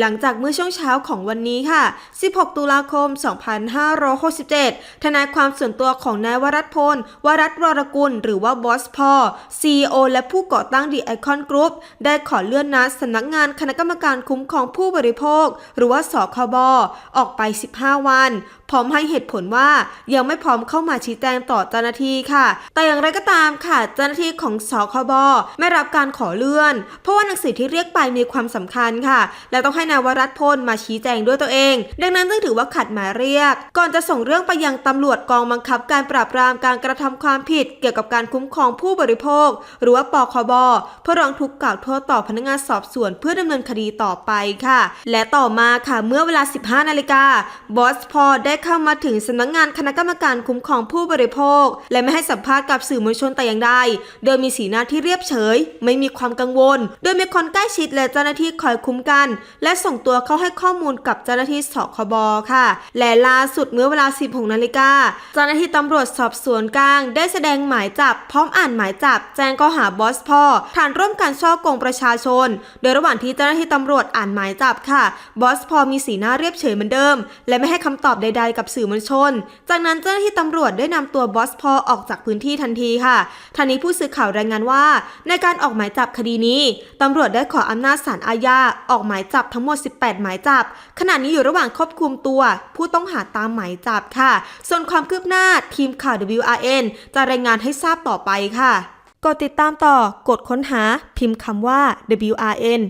หลังจากเมื่อช่วงเช้าของวันนี้ค่ะ 16 ตุลาคม 2567 ทนายความส่วนตัวของนายวรัตพล วรัตน์วรกุล หรือว่าบอสพอ CEO และผู้ก่อตั้ง The Icon Group ได้ขอเลื่อนนัดสำนักงานคณะกรรมการคุ้มครองผู้บริโภค หรือว่าสคบออกไป 15 วัน พร้อมให้เหตุผลว่ายังไม่พร้อมเข้ามาชี้แจงต่อเจ้าหน้าที่ค่ะ แต่อย่างไรก็ตามค่ะ เจ้าหน้าที่ของสคบไม่รับการขอเลื่อน เพราะว่าหนังสือที่เรียกไปมีความสำคัญค่ะ และต้องให้นายวรัตพลมาชี้แจงด้วยตัวเอง ดังนั้นจึงถือว่าขัดหมายเรียก ก่อนจะส่งเรื่องไปยังตำรวจกองบังคับ การปราบปรามการกระทำความผิด เกี่ยวกับการคุ้มครองผู้บริโภค หรือว่าปคบเพื่อร้องทุกข์กล่าวโทษต่อพนักงานสอบสวนเพื่อดำเนินคดีต่อไปค่ะ และต่อมาค่ะเมื่อเวลา 15นาฬิกาบอสพอได้เข้ามาถึงสำนักงานคณะกรรมการคุ้มครองผู้บริโภค และไม่ให้สัมภาษณ์กับสื่อมวลชนแต่อย่างใด โดยมีสีหน้าที่เรียบเฉย ไม่มีความกังวล โดยมีคนใกล้ชิดและเจ้าหน้าที่คอยคุ้มกัน และส่งตัวเข้าให้ข้อมูลกับเจ้าหน้าที่สคบค่ะ และล่าสุดเมื่อเวลา 16 นาฬิกาเจ้าหน้าที่ตำรวจสอบสวนกลาง ได้แสดงหมายจับพร้อมอ่านหมายจับ แจ้งข้อหาบอสพ่อฐานร่วมกันช่อโกงประชาชน โดยระหว่างที่เจ้าหน้าที่ตำรวจอ่านหมายจับค่ะบอสพอมีสีหน้าเรียบเฉยเหมือนเดิม และไม่ให้คำตอบใดๆกับสื่อมวลชน จากนั้นเจ้าหน้าที่ตำรวจได้นำตัวบอสพอออกจากพื้นที่ทันทีค่ะทางนี้ผู้สื่อข่าวรายงานว่า ในการออกหมายจับคดีนี้ตำรวจได้ขออำนาจศาลอาญาออกหมายจับทั้งหมด 18 หมายจับ ขณะนี้อยู่ระหว่างควบคุมตัว ผู้ต้องหาตามหมายจับค่ะ ส่วนความคืบหน้าทีมข่าว WRN จะรายงานให้ทราบต่อไปค่ะ กดติดตามต่อกดค้นหาพิมพ์คำว่า WRN